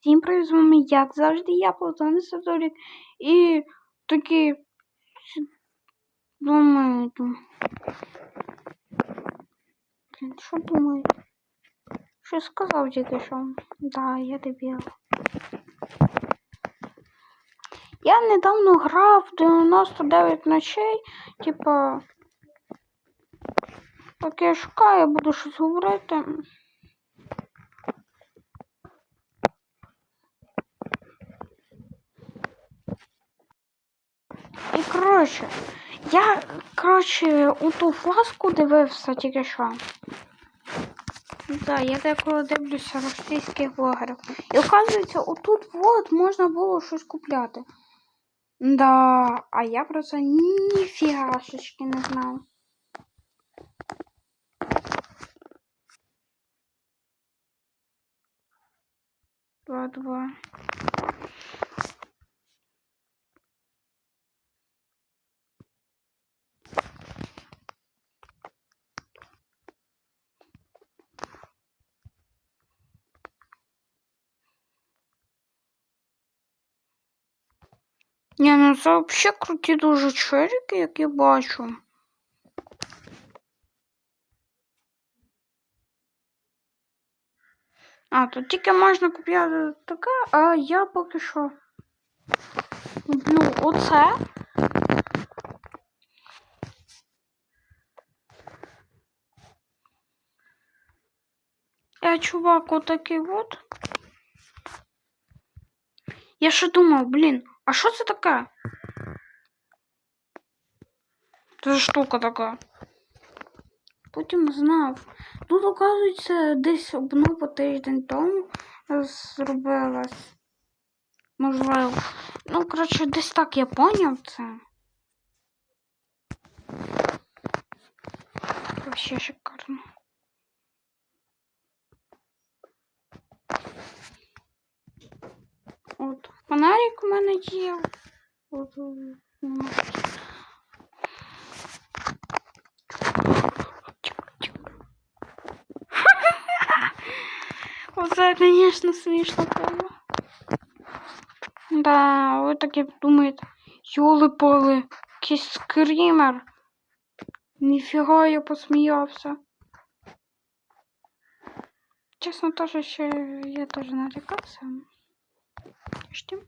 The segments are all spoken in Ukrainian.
Всім привіт, з вами, як завжди, я Платон Садорік. І такі думаю, Блін, що думаю? Що сказав тільки що? Да, я дебіл. Я недавно грав 99 ночей, типа. Так я шукаю, буду щось говорити. І коротше, я, коротше, у ту фласку дивився тільки що. Да, я деколи дивлюся російських блогерів. І оказується, отут от можна було щось купляти. Да, а я про це ніфігашечки не знав. Два-два. ну це взагалі круті дуже черіки, як я бачу. А, тут тільки можна купляти таке, а я поки що куплю оце. Я чувак отакий от. Я ще думав, блін, а що це таке? Це за штука така. Потім знав. Тут, оказується, десь обнова тиждень тому зробилась. Можливо. Ну, коротше, десь так я поняв це. Вообще шикарно. От, фонарик у мене є. От, ну, Оце, конечно, смешно було. Да, вот так думаєте, йоли-поли, якийсь скример. Ніфіга я посміявся. Чесно, теж ще я теж нарекался. Що?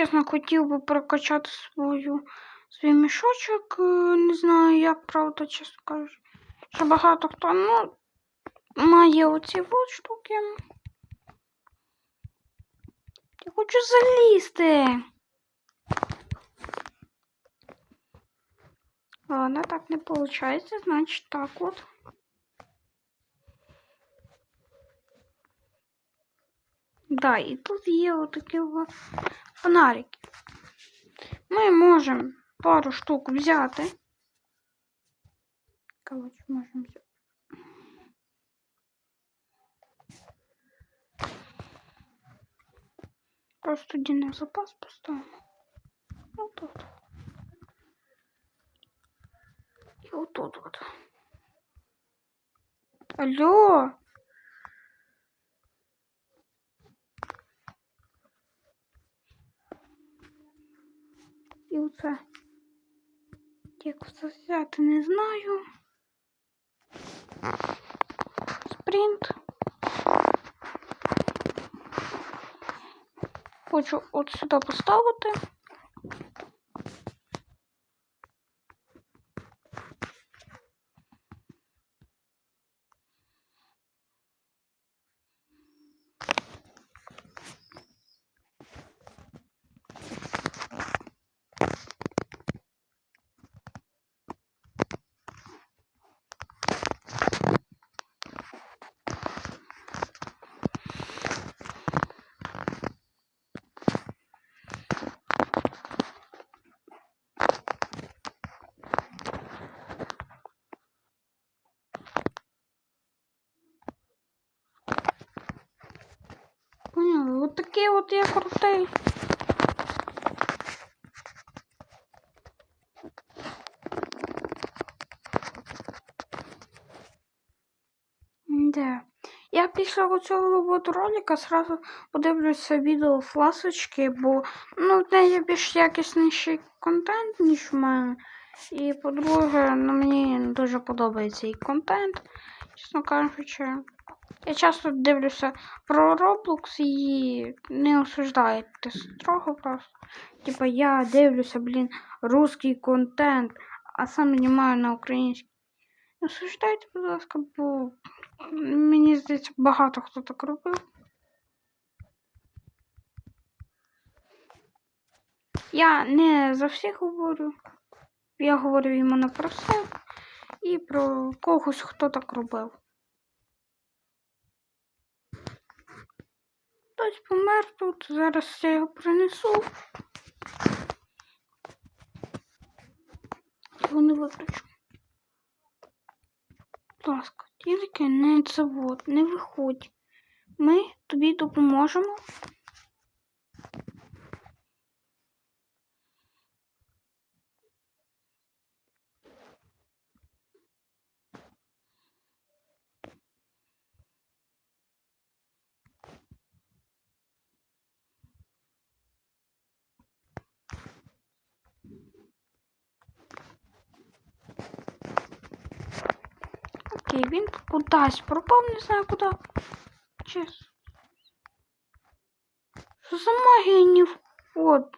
Чесно, хотів би прокачати свою свій мішочок. е, Не знаю, як правда, чесно кажучи. Що багато хто ну, має оці от штуки. Я хочу залізти. Ладно, так не виходить, значить так от. Да, і тут є отакі от фонарики. Ми можемо пару штук взяти. Короче, можемо взяти. Просто тоді на запас поставимо. Отут. І отут от. Алло! І оце. Як це взяти, не знаю. Спринт. Хочу от сюди поставити. Ну, от такий от я крутий. Да. Я після цього роботу ролика сразу подивлюся відео фласочки, бо ну, в неї більш якісніший контент, ніж в мене. І по-друге, ну, мені дуже подобається і контент, чесно кажучи. Я часто дивлюся про Roblox і не осуждайте строго просто. Типа я дивлюся, блін, русський контент, а сам знімаю на український. Не осуждайте, будь ласка, бо мені здається, багато хто так робив. Я не за всіх говорю. Я говорю іменно про себе і про когось, хто так робив. Хтось помер тут, зараз я його принесу. Його не виключу. Будь ласка, тільки не завод, не виходь. Ми тобі допоможемо. Окей, він кудись пропав, не знаю куди. Чесно. Що за магія не вход?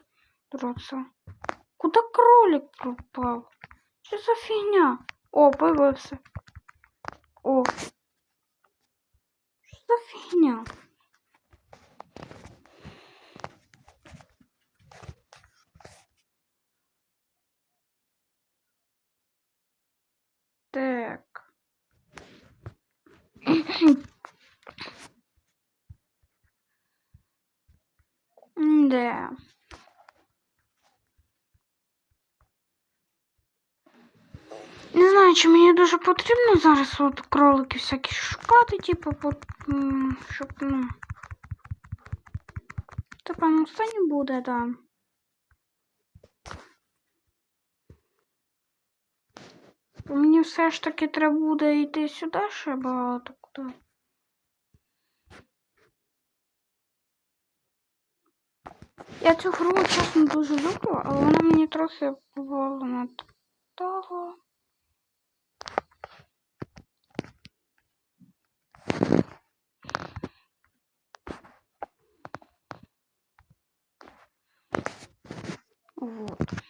Дроца. Куда кролик пропав? Що за фігня? О, появився. О. Що за фігня? Да. Не знаю, чи мені дуже потрібно зараз от кролики всякі шукати, типу, по, м, щоб, ну. Та певно все не буде, да. Бо Мені все ж таки треба буде йти сюди ще багато куди. Я цю гру чесно дуже люблю, але вона мені трохи поволена того. Вот.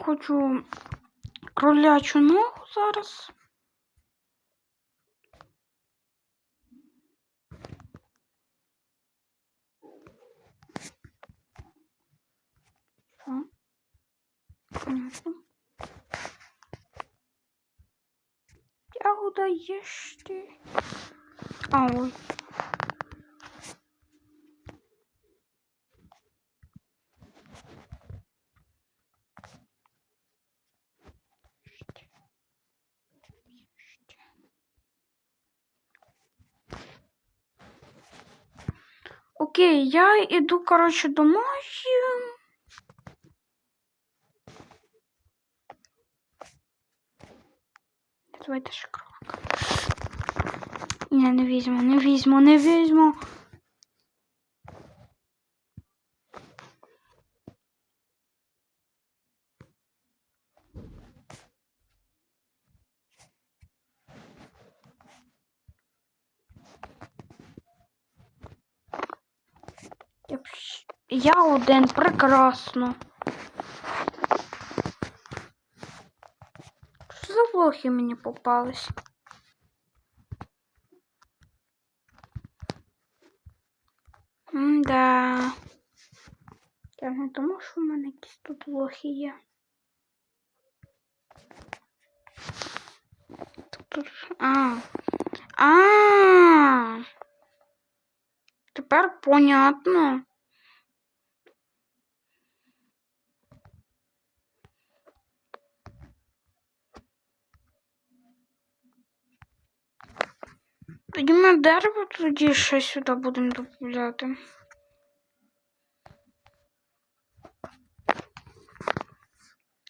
Хочу кролячу ногу зараз. Що? Понятно. Ягода їжте. А, ой. Окей, я йду, короче, домой. Давайте ще крок. Ні, не візьму, не візьму, не візьму. Я, б- я один прекрасно. Що за блохи мені попались? Да. Я не думав, що в мене якісь тут блохи є. А. А. Тепер понятно. Тоді ми дерево тоді ще сюди будемо додати.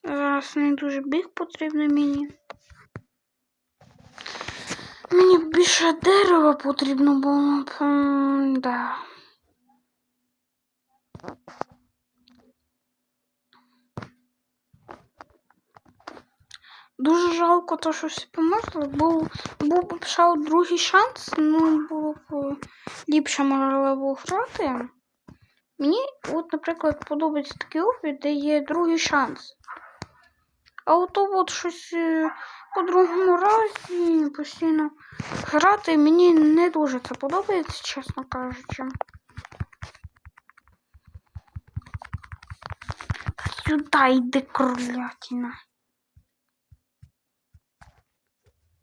Зараз не дуже біг потрібно мені. Мені більше дерева потрібно було. б, м, Да. Дуже жалко, то, що всі померли. Був, був ще другий шанс, ну було б ліпше можливо грати. Мені, от, наприклад, подобається такий офіс, де є другий шанс. А от от щось е, по другому разі постійно грати мені не дуже це подобається, чесно кажучи. Сюда йди кролятина.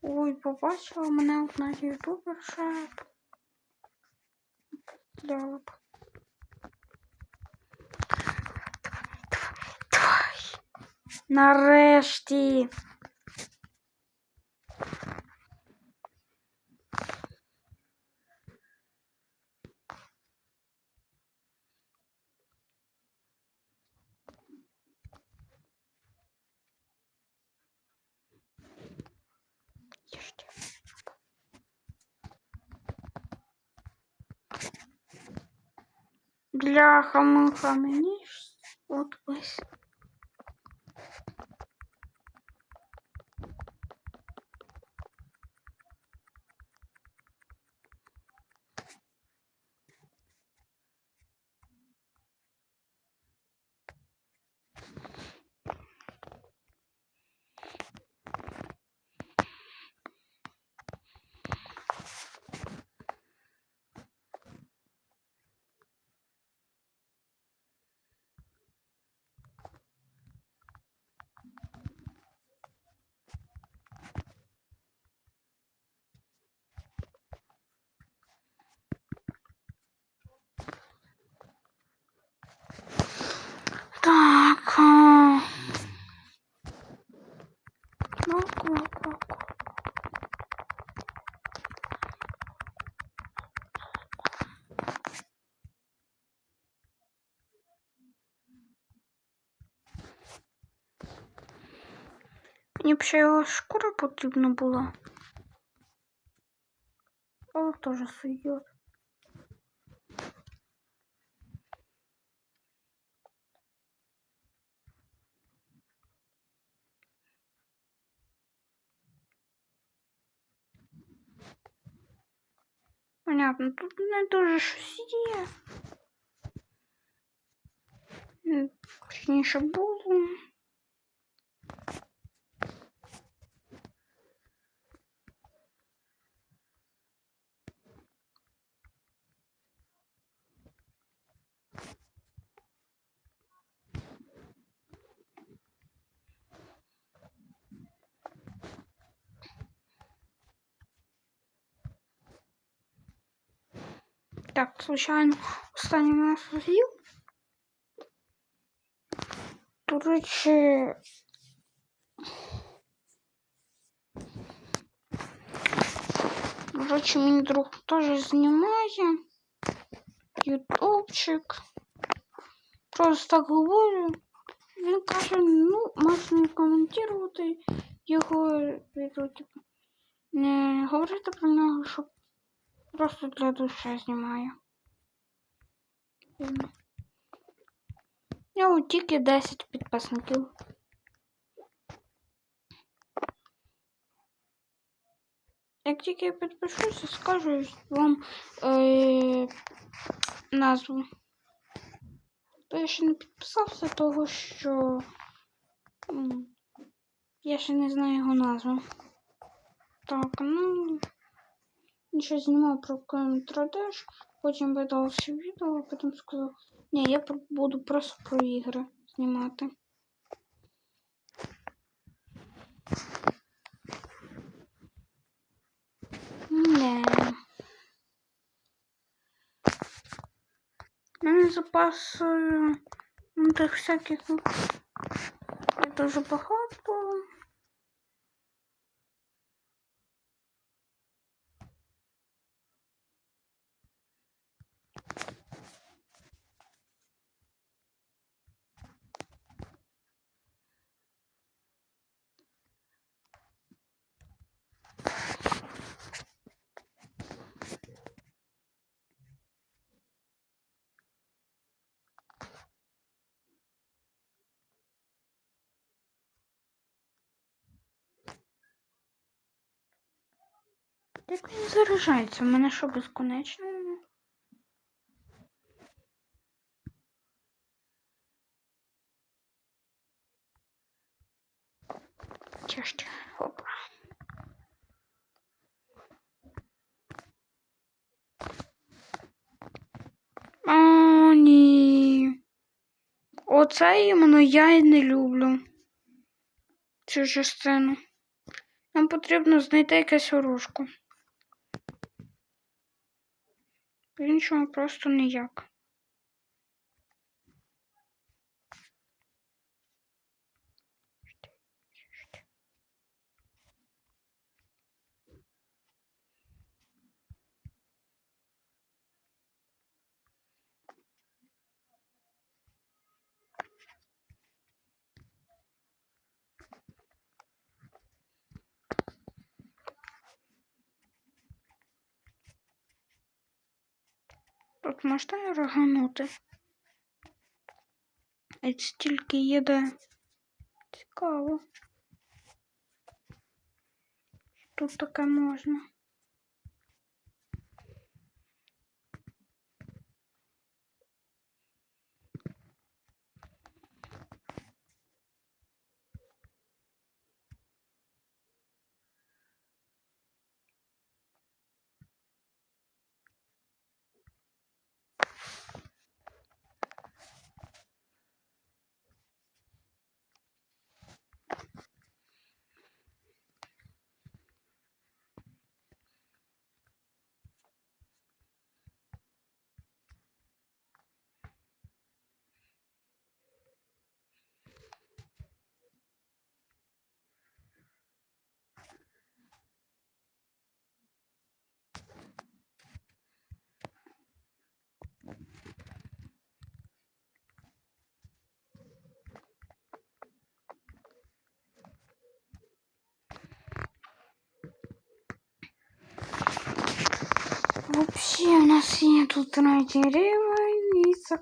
Ой, побачила мене одна ютуберша. Дала б. Нарешті. Бляха-муха, мені ж ось. Мені б ще його шкура потрібна була. Але теж сойдет. Понятно, тут не дуже щось є. Точніше. Так, случайно останній нас з'їв. До речі, до речі, мій друг теж знімає. Ютубчик. Просто так говорю. Він каже, ну, можна і коментувати його відео, типу. Не говорити про нього, що просто для душі знімаю. Ем. У тільки 10 підписників. Як тільки я підпишуся, скажу вам е- назву. То я ще не підписався, того що я ще не знаю його назву. Так, ну ще знімав про контродеш, потім видав всі відео, потім сказав, ні, я буду просто про ігри знімати. Не. Мене запас ну, всяких ну, не дуже багато. Як він заряджається? У мене що безконечно? Чешки. Опа. О, ні. Оце іменно я і не люблю. Цю частину. Нам потрібно знайти якесь оружку. По-іншому просто ніяк. Тут можна роганути. А це тільки їде. Цікаво. Тут таке можна. Вообще у нас є тут третій рівень і це.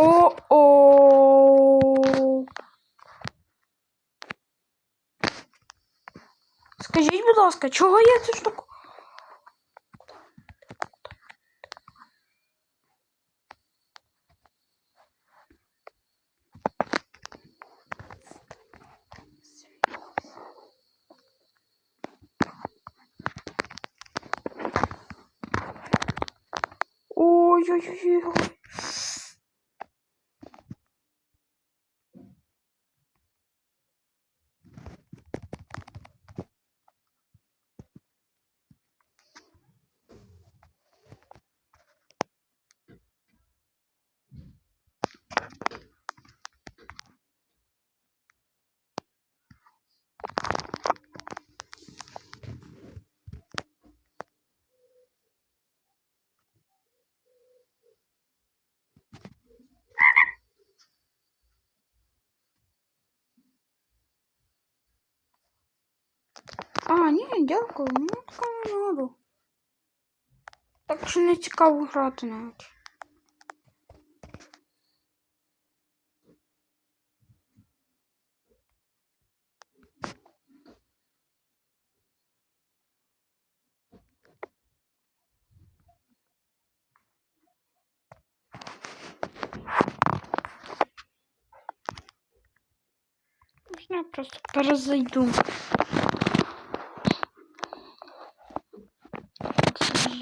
О-о. Скажіть, будь ласка, я цю штуку? Ой-ой-ой. А, ні, дякую, такого не надо. Так що не цікаво грати навіть. Я просто перезайду.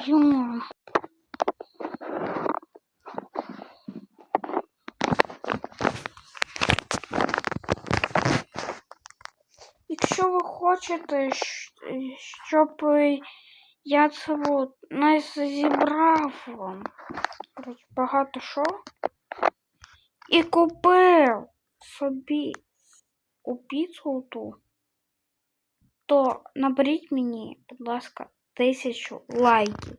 Ё. якщо ви хочете, щоб е, я це нас зібрав вам багато що і купив собі у піцу ту, то наберіть мені, будь ласка, тисячу лайків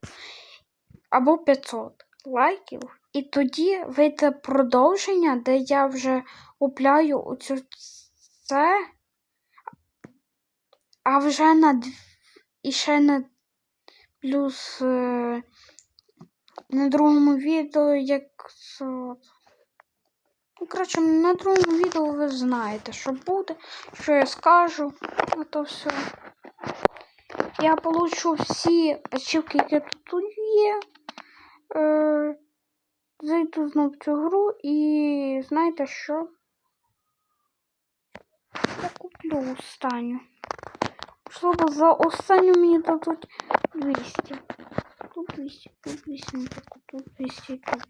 або 500 лайків. І тоді вийде продовження, де я вже купляю оцю це, а вже на і ще на плюс е... на другому відео, як. Ну, коротше, на другому відео ви знаєте, що буде, що я скажу, а то все. Я получу всі ачівки, які тут є. Е, зайду знов в цю гру і знаєте що? Я куплю останню. Можливо, за останню мені дадуть 200. Тут 200, тут 200, не так, тут 200, тут.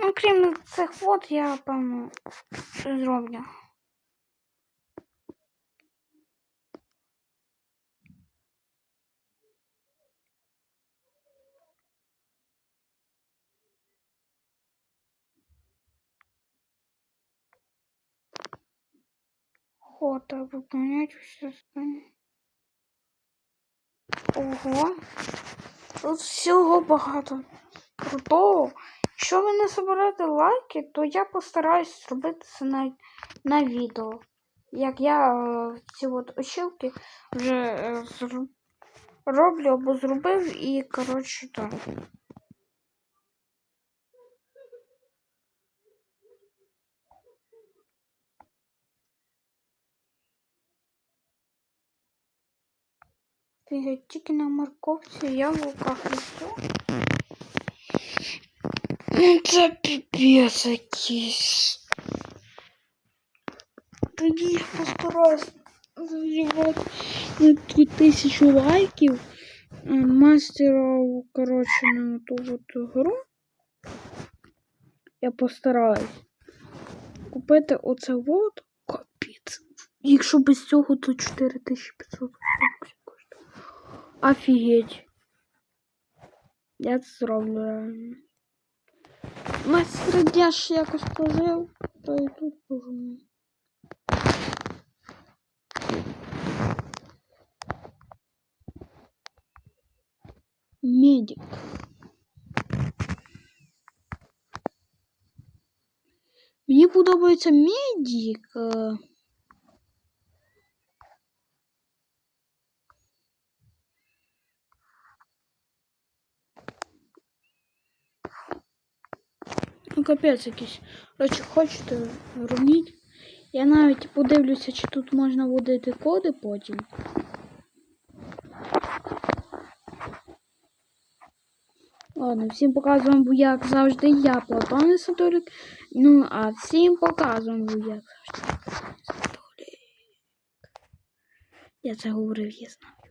Ну, крім цих вод, я, певно, щось зроблю. Охота выполнять все задания. Ого. Тут всього багато крутого. Якщо ви не соберете лайки, то я постараюсь зробити це на, на відео. Як я е, ці от очілки вже е, зру- роблю або зробив і, коротше, так. Тільки на морковці, яблуках і все. Ну, це піпець якийсь. Тоді я постараюсь завоювати на 2000 лайків е, мастера, коротше, на ту от гру. Я постараюсь купити оце от капець. Якщо без цього, то 4500 баксів коштує. Офігеть. Я це зроблю реально. Мастер Дяш якось пожив, то і тут поживу. Медик. Мені подобається медик. Капець якийсь. Короче, хочете робіть. Я навіть подивлюся, чи тут можна вводити коди потім. Ладно, всім показуємо, як завжди я, Платон Садорик. Ну, а всім показуємо, як завжди. Я це говорив, я знаю.